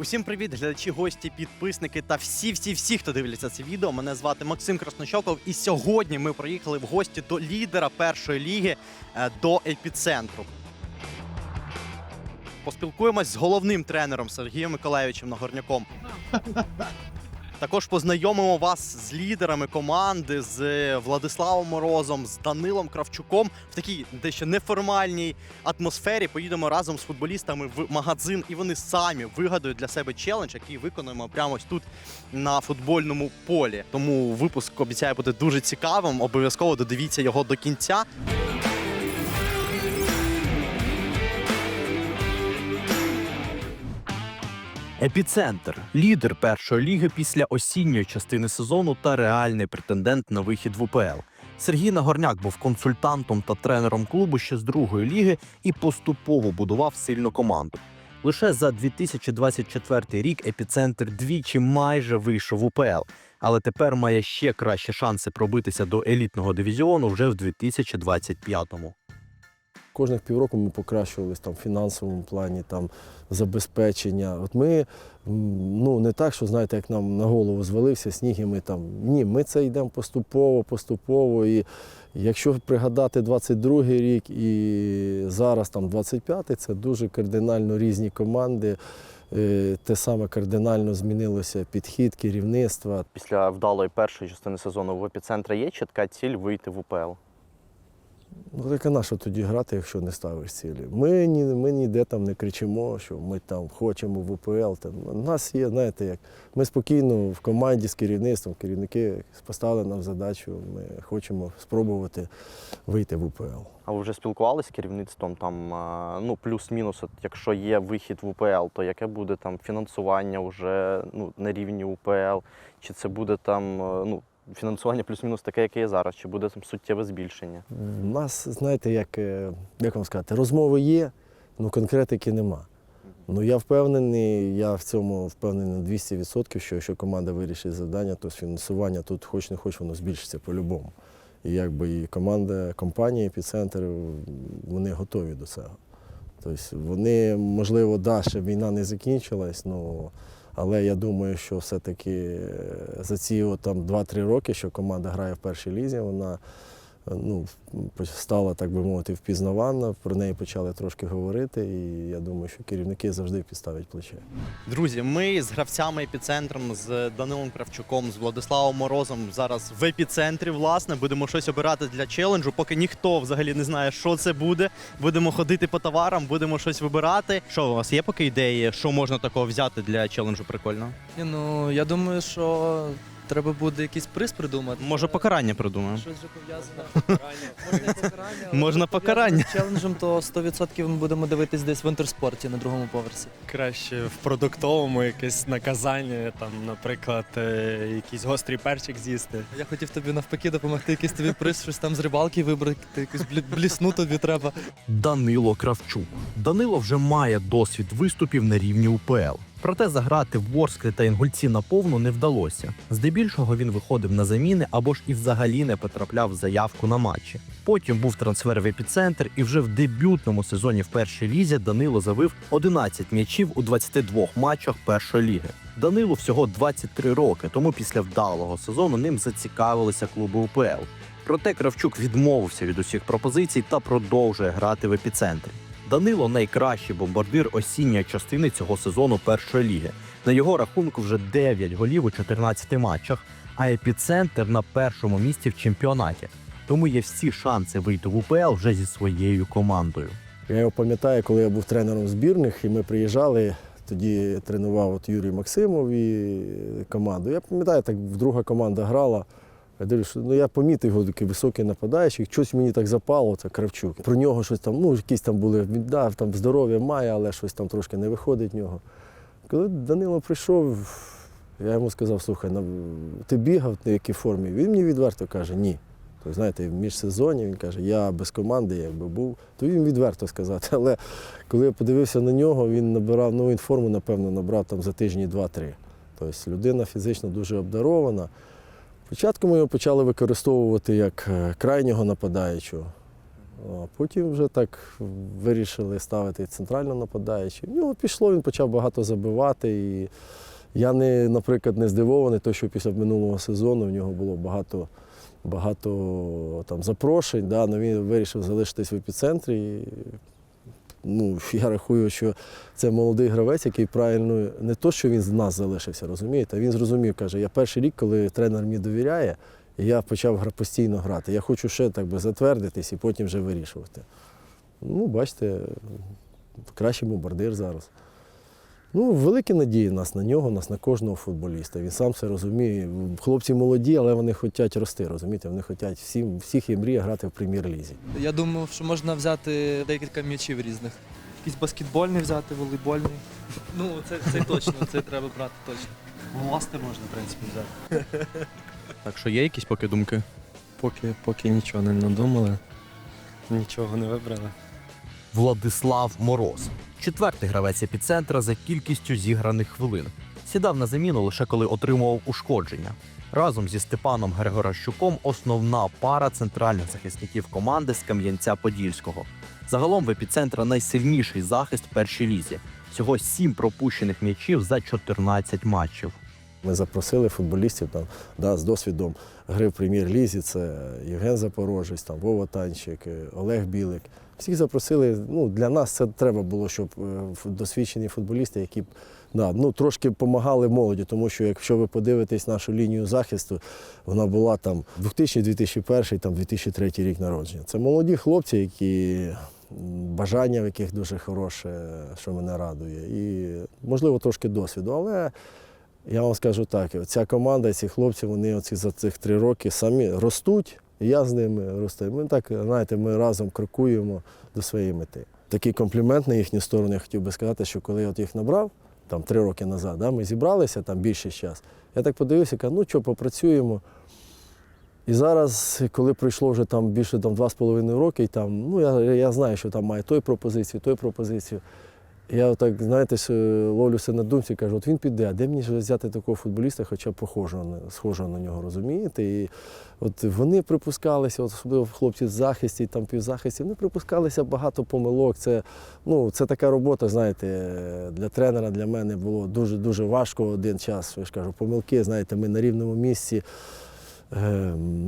Усім привіт, глядачі, гості, підписники та всі-всі-всі, хто дивляться це відео. Мене звати Максим Краснощоков. І сьогодні ми приїхали в гості до лідера першої ліги е, до епіцентру. Поспілкуємось з головним тренером Сергієм Миколаєвичем Нагорняком. Також познайомимо вас з лідерами команди, з Владиславом Морозом, з Данилом Кравчуком в такій дещо неформальній атмосфері. Поїдемо разом з футболістами в магазин, і вони самі вигадують для себе челендж, який виконуємо прямо ось тут на футбольному полі. Тому випуск обіцяє бути дуже цікавим. Обов'язково додивіться його до кінця. Епіцентр лідер першої ліги після осінньої частини сезону та реальний претендент на вихід в УПЛ. Сергій Нагорняк був консультантом та тренером клубу ще з другої ліги і поступово будував сильну команду. Лише за 2024 рік епіцентр двічі майже вийшов УПЛ, але тепер має ще кращі шанси пробитися до елітного дивізіону вже в 2025-му. Кожних півроку ми покращувалися там в фінансовому плані, там забезпечення. От ми ну не так, що знаєте, як нам на голову звалився сніг, і ми там. Ні, ми це йдемо поступово, поступово. І якщо пригадати 22-й рік і зараз там 25-й, це дуже кардинально різні команди. Е, Те саме кардинально змінилося підхід, керівництва. Після вдалої першої частини сезону в епіцентрі є чітка ціль вийти в УПЛ. Ну, так а на що тоді грати, якщо не ставиш цілі? Ми, ні, ми ніде там не кричимо, що ми там хочемо в УПЛ. Там, у нас є, знаєте, як ми спокійно в команді з керівництвом, керівники поставили нам задачу, ми хочемо спробувати вийти в УПЛ. А ви вже спілкувалися з керівництвом там, ну, плюс-мінус, якщо є вихід в УПЛ, то яке буде там фінансування вже ну, на рівні УПЛ? Чи це буде там е, ну, фінансування плюс-мінус таке, яке є зараз, чи буде там суттєве збільшення? У нас, знаєте, як, е, як вам сказати, розмови є, ну конкретики нема. Ну я впевнений, я в цьому впевнений на 200%, що якщо команда вирішить завдання, то фінансування тут хоч не хоч, воно збільшиться по-любому. І якби і команда, компанія, епіцентр, вони готові до цього. Тобто вони, можливо, да, ще війна не закінчилась, ну, але я думаю, що все-таки е, за ці от, там 2-3 роки, що команда грає в першій лізі, вона ну, стала, так би мовити, впізнавана, про неї почали трошки говорити, і я думаю, що керівники завжди підставлять плече. Друзі, ми з гравцями епіцентром, з Данилом Кравчуком, з Владиславом Морозом зараз в епіцентрі, власне, будемо щось обирати для челенджу. Поки ніхто взагалі не знає, що це буде. Будемо ходити по товарам, будемо щось вибирати. Що у вас є поки ідеї, що можна такого взяти для челенджу прикольно? Ні, ну я думаю, що треба буде якийсь приз придумати. Може, покарання придумаємо? Щось вже пов'язане. Можна покарання. Можна покарання. з челенджем, то 100% ми будемо дивитись десь в інтерспорті на другому поверсі. краще в продуктовому якесь наказання, там, наприклад, е, якийсь гострий перчик з'їсти. Я хотів тобі навпаки допомогти, якийсь тобі приз, щось там з рибалки вибрати, якусь блі- блісну тобі треба. Данило Кравчук. Данило вже має досвід виступів на рівні УПЛ. Проте заграти в Ворсклі та Інгульці наповну не вдалося. Здебільшого він виходив на заміни або ж і взагалі не потрапляв в заявку на матчі. Потім був трансфер в епіцентр, і вже в дебютному сезоні в першій лізі Данило завив 11 м'ячів у 22 матчах першої ліги. Данилу всього 23 роки, тому після вдалого сезону ним зацікавилися клуби УПЛ. Проте Кравчук відмовився від усіх пропозицій та продовжує грати в епіцентрі. Данило найкращий бомбардир осінньої частини цього сезону першої ліги. На його рахунку вже 9 голів у 14 матчах, а епіцентр на першому місці в чемпіонаті. Тому є всі шанси вийти в УПЛ вже зі своєю командою. Я його пам'ятаю, коли я був тренером збірних, і ми приїжджали. Тоді тренував от Юрій Максимов і команду. Я пам'ятаю, так друга команда грала. Я дивлюсь, ну я помітив його такий високий нападаючий, щось мені так запало, це Кравчук. Про нього щось там, ну якісь там були, він дав, там здоров'я має, але щось там трошки не виходить в нього. Коли Данило прийшов, я йому сказав, слухай, ну, ти бігав в якій формі? Він мені відверто каже, ні. Тобто, знаєте, в міжсезоні він каже, я без команди якби був, то він відверто сказати. Але коли я подивився на нього, він набирав, ну він форму, напевно, набрав там за тижні два-три. Тобто людина фізично дуже обдарована. Спочатку ми його почали використовувати як е, крайнього нападаючого. А потім вже так вирішили ставити центрально нападаючи. В нього пішло, він почав багато забивати. І я не, наприклад, не здивований, тому що після минулого сезону в нього було багато, багато там, запрошень. Да, але він вирішив залишитись в епіцентрі. І, ну, я рахую, що це молодий гравець, який правильно не то, що він з нас залишився, розумієте, а він зрозумів, каже, я перший рік, коли тренер мені довіряє, я почав постійно грати. Я хочу ще так би затвердитись і потім вже вирішувати. Ну, бачите, кращий бомбардир зараз. Ну, великі надії у нас на нього, у нас на кожного футболіста. Він сам все розуміє. Хлопці молоді, але вони хочуть рости, розумієте? Вони хочуть всім, всіх є мрія грати в прем'єр-лізі. Я думав, що можна взяти декілька м'ячів різних. Якийсь баскетбольний взяти, волейбольний. Ну, це, це точно, це треба брати точно. Власне можна, в принципі, взяти. Так що є якісь поки думки? Поки, поки нічого не надумали, нічого не вибрали. Владислав Мороз, четвертий гравець епіцентра за кількістю зіграних хвилин. Сідав на заміну лише коли отримував ушкодження. Разом зі Степаном Григоращуком основна пара центральних захисників команди з Кам'янця-Подільського. Загалом в епіцентра найсильніший захист в першій лізі. Всього сім пропущених м'ячів за 14 матчів. Ми запросили футболістів там, да, з досвідом гри в прем'єр-лізі. Це Євген Запорожець, там, Вова Танчик, е, Олег Білик. Всіх запросили. Ну, для нас це треба було, щоб е, досвідчені футболісти, які да, ну, трошки допомагали молоді, тому що якщо ви подивитесь нашу лінію захисту, вона була там 2000-2001, там 2003 рік народження. Це молоді хлопці, які бажання в яких дуже хороше, що мене радує. І, можливо, трошки досвіду. Але я вам скажу так, ця команда, ці хлопці, вони оці за цих три роки самі ростуть, і я з ними росту. Ми так, знаєте, ми разом крокуємо до своєї мети. Такий комплімент на їхню сторону я хотів би сказати, що коли я от їх набрав, там три роки назад, да, ми зібралися там більше час. Я так подивився, кажу, ну що, попрацюємо. І зараз, коли пройшло вже там більше там, два з половиною роки, і там, ну, я, я знаю, що там має той пропозицію, той пропозицію. Я так, знаєте, ловлюся на думці, кажу, от він піде, а де мені взяти такого футболіста, хоча б похожого схожого на нього, розумієте? І от вони припускалися, от особливо хлопці з захисті, там півзахисті, вони припускалися багато помилок. Це, ну, це така робота, знаєте, для тренера, для мене було дуже-дуже важко один час. Я ж кажу, помилки, знаєте, ми на рівному місці е,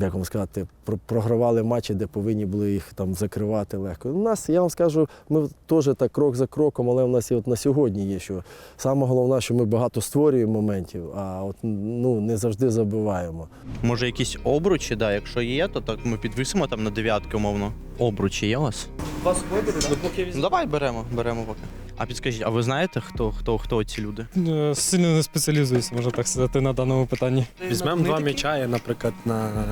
як вам сказати, про- програвали матчі, де повинні були їх там закривати легко. У нас, я вам скажу, ми теж так крок за кроком, але у нас і от на сьогодні є, що саме головне, що ми багато створюємо моментів, а от ну, не завжди забиваємо. Може, якісь обручі, да, якщо є, то так ми підвисимо там на дев'ятки, умовно. Обручі є у вас? Вас ну поки Ну, давай беремо, беремо поки. А підскажіть, а ви знаєте, хто, хто, хто ці люди? Е, Сильно не спеціалізуюся, можна так сказати, на даному питанні. Візьмемо два м'яча і, наприклад, на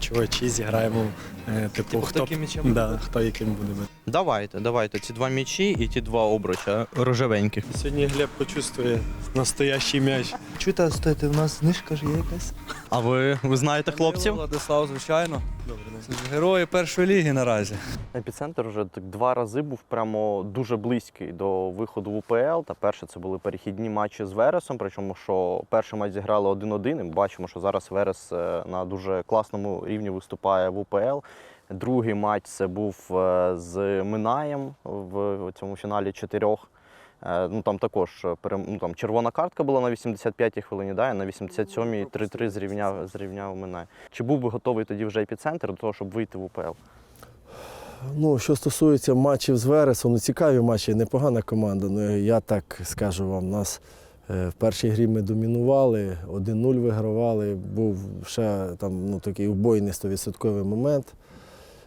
чувачі зіграємо, е, типу, Типу, хто, таким да, буде? хто яким буде бити. Давайте, давайте, ці два м'ячі і ті два обруча рожевеньких. Сьогодні Глеб почувствує настоящий м'яч. Чуєте, стойте, у нас знижка ж є якась? А ви, ви знаєте хлопців? Владислав, звичайно. Добре, Герої першої ліги наразі. Епіцентр вже так два рази був прямо дуже близький до виходу в УПЛ. Та перше це були перехідні матчі з Вересом. Причому що перший матч зіграли 1-1. І ми бачимо, що зараз Верес е, на дуже класному рівні виступає в УПЛ. Другий матч це був е, з Минаєм в цьому фіналі чотирьох. Е, Ну там також ну, там червона картка була на 85-й хвилині, да, і на 87-й 3-3 зрівняв, зрівняв Минай. Чи був би готовий тоді вже епіцентр до того, щоб вийти в УПЛ? Ну, що стосується матчів з Вересом, ну цікаві матчі, непогана команда. Ну, я так скажу вам, нас е, в першій грі ми домінували, 1-0 вигравали, був ще там ну, такий убойний 100% момент.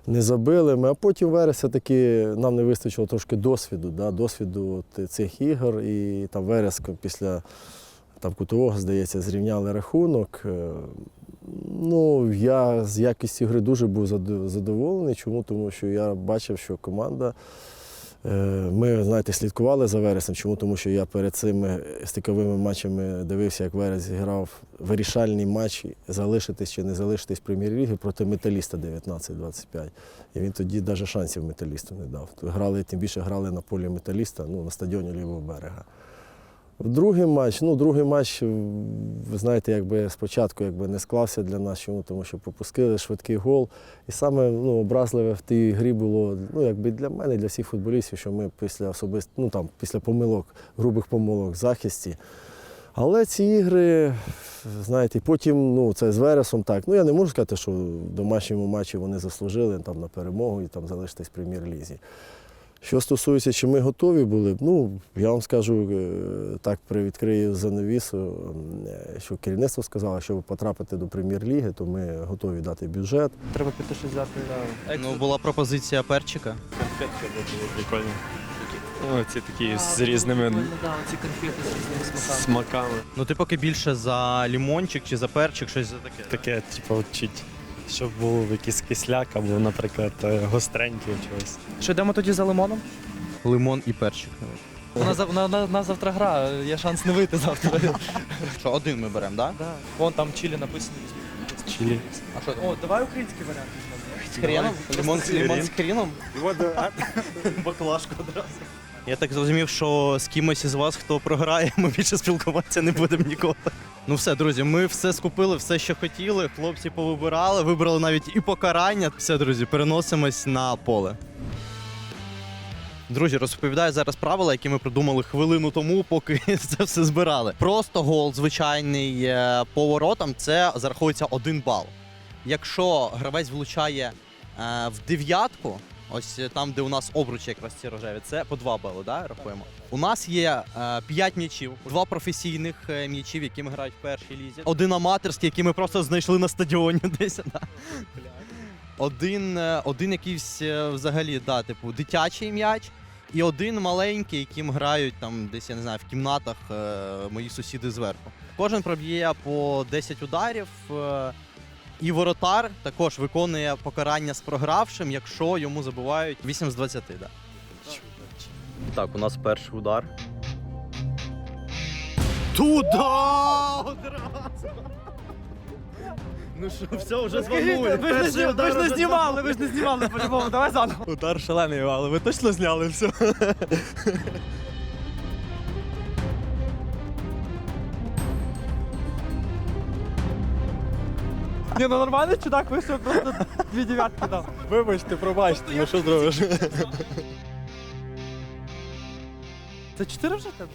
Не забили ми, а потім Вереса таки нам не вистачило трошки досвіду, да, досвіду от цих ігор. І там Верес після там, кутового, здається, зрівняли рахунок. Е, Ну, я з якістю гри дуже був задоволений. Чому? Тому що я бачив, що команда. Е, Ми, знаєте, слідкували за Вересом. Чому? Тому що я перед цими стиковими матчами дивився, як Верес грав вирішальний матч залишитись чи не залишитись прем'єр-ліги проти металіста 19-25. І він тоді навіть шансів металісту не дав. Грали, тим більше грали на полі металіста, ну, на стадіоні лівого берега. Другий матч, ну другий матч, ви знаєте, якби спочатку якби не склався для нас, чому? тому що пропустили швидкий гол. І саме ну, образливе в тій грі було ну, якби для мене, для всіх футболістів, що ми після особисто, ну там після помилок, грубих помилок в захисті. Але ці ігри, знаєте, потім ну, це з Вересом так. Ну я не можу сказати, що в домашньому матчі вони заслужили там, на перемогу і там залишитись в прем'єр-лізі. Що стосується, чи ми готові були, ну я вам скажу е, так, привідкрию занавісу, е, що керівництво сказало, що потрапити до прем'єр-ліги, то ми готові дати бюджет. Треба піти щось взяти. Да. Ну, була пропозиція перчика. Конфетки були прикольні. Ну, ці такі з різними Да, ці конфети з різними смаками. смаками. Ну, ти поки більше за лімончик чи за перчик, щось за таке. Таке, типу, чуть, щоб був якийсь кисляк або, наприклад, е, гостренький чогось. Що йдемо тоді за лимоном? Лимон і перчик. У нас, зав- на, на, на завтра гра, є шанс не вийти завтра. Що, один ми беремо, так? да. Вон там чилі написано. Чилі. А що О, давай український варіант. З хреном? Лимон, з- лимон з хреном? Баклажку одразу. Я так зрозумів, що з кимось із вас, хто програє, ми більше спілкуватися не будемо ніколи. Ну все, друзі, ми все скупили, все, що хотіли. Хлопці повибирали, вибрали навіть і покарання. Все, друзі, переносимось на поле. Друзі, розповідаю зараз правила, які ми придумали хвилину тому, поки це все збирали. Просто гол, звичайний е, по воротам, це зараховується один бал. Якщо гравець влучає е, в дев'ятку, ось е, там, де у нас обручі якраз ці рожеві, це по два бали, да, рахуємо. У нас є е, п'ять м'ячів, два професійних е, м'ячів, які ми грають в першій лізі. Один аматорський, який ми просто знайшли на стадіоні десь. Да. Один, е, один якийсь е, взагалі, да, типу, дитячий м'яч. І один маленький, яким грають там десь, я не знаю, в кімнатах е, мої сусіди зверху. Кожен проб'є по 10 ударів. Е, і воротар також виконує покарання з програвшим, якщо йому забувають 8 з 20. Да. Так, у нас перший удар. Туда! Одразу! Ну що, все, вже званули. Ви ж не, ви ж не знімали, ви ж не знімали по-любому, давай заново. Удар шалений, але ви точно зняли все? Ні, ну нормально, чудак, ви що просто дві дев'ятки дав. Вибачте, пробачте, ну що зробиш? Це чотири вже в тебе?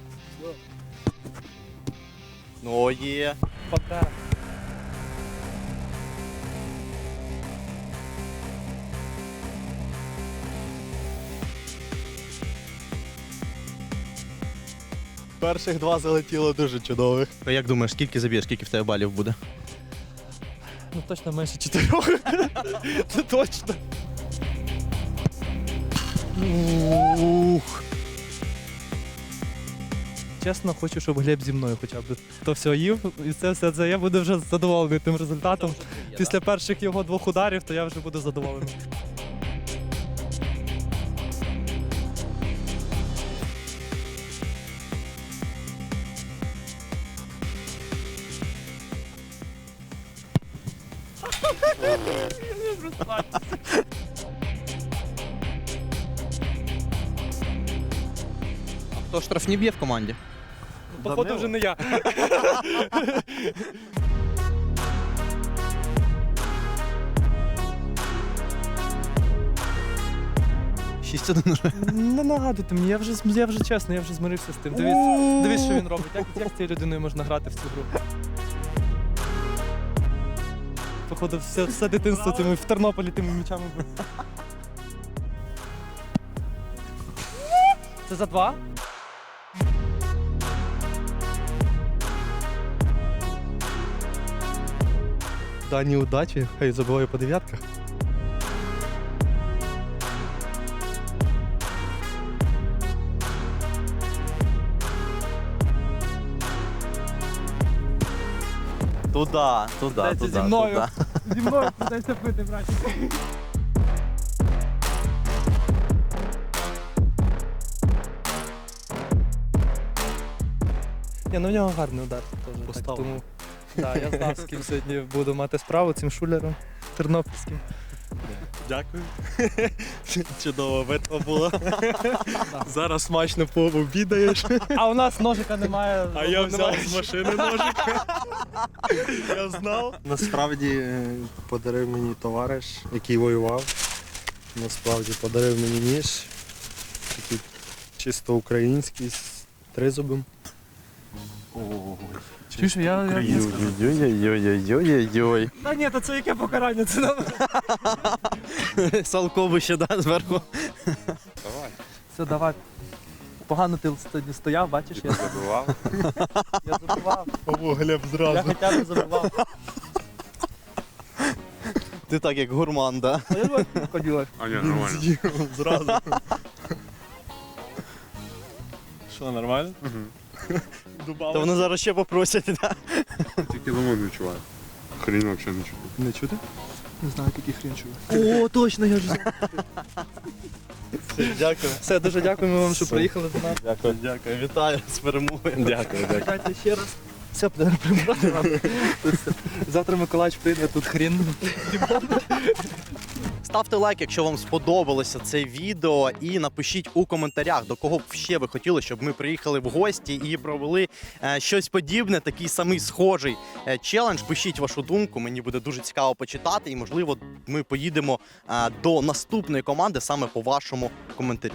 Ну, є. Пантера. Перших два залетіло дуже чудових. А Як думаєш, скільки заб'єш, скільки в тебе балів буде? Ну точно менше чотирьох. Це точно. Чесно, хочу, щоб Глеб зі мною хоча б то все їв, і це все це. Я буду вже задоволений тим результатом. Після перших його двох ударів, то я вже буду задоволений. Хто штрафні б'є в команді? Походу вже не я. 6-1 вже. Не нагадуйте мені, я вже, я вже чесно, я вже змирився з тим. Дивись, дивись, що він робить. Як, як з цією людиною можна грати в цю гру? Походу, все, все дитинство цими в Тернополі тими м'ячами. Це за два? Дані удачі, хай забуваю по дев'ятках. Туда, туда, зі мною. туда. Зі мною питайся пити, братчик. Ні, ну в нього гарний удар теж. Так, Поставив. тому, да, я знав, з ким сьогодні буду мати справу, цим шулером тернопільським. Дякую. Чудова битва була. Зараз смачно пообідаєш. А у нас ножика немає. А я взяв з машини ножик. Я знав. Насправді е, подарив мені товариш, який воював. Насправді подарив мені ніж. Такий чисто український з тризубом. Чуєш, я, я... Ой-ой-ой-ой-ой-ой. Та ні, то це яке покарання? Це нам... Салковий ще да, зверху. Все, давай. Погано ти тоді стояв, бачиш, я забивав. Я забивав. О, Глеб Я зразу. хоча б забивав. Ти так як гурман, да? А я думаю, ходила. З'їв зразу. Що, нормально? Та вони зараз ще попросять, да? Тільки лимон відчуваю. Хрін взагалі не чую. Не чути? Не знаю, який хрін чув. О, точно, я ж Дякую. Все, дуже дякуємо вам, що приїхали до нас. Дякую, дякую. Вітаю з перемогою. Дякую, дякую. Чекайте ще раз. Все, буде прибрати вам. Завтра Миколаївич прийде, тут хрін. Ставте лайк, якщо вам сподобалося це відео, і напишіть у коментарях, до кого б ще ви хотіли, щоб ми приїхали в гості і провели е, щось подібне, такий самий схожий е, челендж. Пишіть вашу думку, мені буде дуже цікаво почитати, і можливо, ми поїдемо е, до наступної команди саме по вашому коментарю.